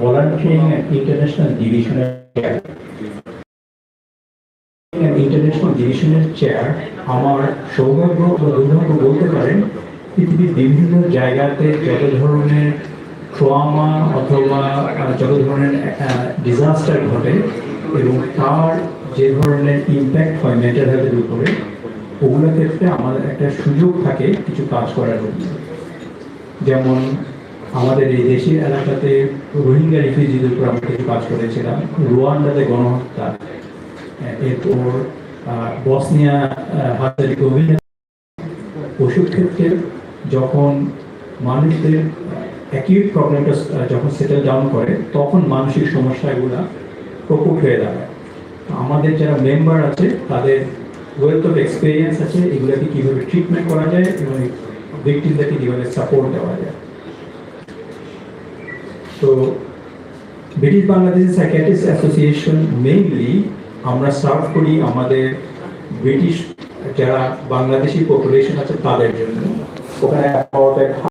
Volunteering and international ডিভিশনের international ডিভিশনের chair আমার সৌভাগ্য বা দুর্ভাগ্য বলতে পারেন, পৃথিবীর বিভিন্ন জায়গাতে যত ধরনের ট্রমা অথবা যত ধরনের ডিজাস্টার ঘটে এবং তার যে ধরনের ইম্প্যাক্ট হয় মেন্টাল হেলথের উপরে, ওগুলোর ক্ষেত্রে আমাদের একটা সুযোগ থাকে কিছু কাজ করার জন্য। যেমন আমাদের এই দেশের এলাকাতে রোহিঙ্গা রিফিউজিদের উপর আমরা কিছু কাজ করেছিলাম। রুয়ান্ডাতে গণহত্যা এরপর বসনিয়া হাজারিকোভিনা ওষুধ ক্ষেত্রে যখন মানুষদের অ্যাকিউট প্রবলেমটা যখন সেটেল ডাউন করে, তখন মানসিক সমস্যাগুলো প্রকোপ হয়ে দাঁড়ায়। আমাদের যারা মেম্বার আছে, তাদের ওয়েলথ অফ এক্সপিরিয়েন্স আছে, এগুলোকে কীভাবে ট্রিটমেন্ট করা যায় এবং ভিক্টিমদেরকে কীভাবে সাপোর্ট দেওয়া যায়। তো British Bangladesh psychiatrist association mainly আমরা সার্ভ করি আমাদের ব্রিটিশ যারা বাংলাদেশি পপুলেশন আছে তাদের জন্য। ওখানে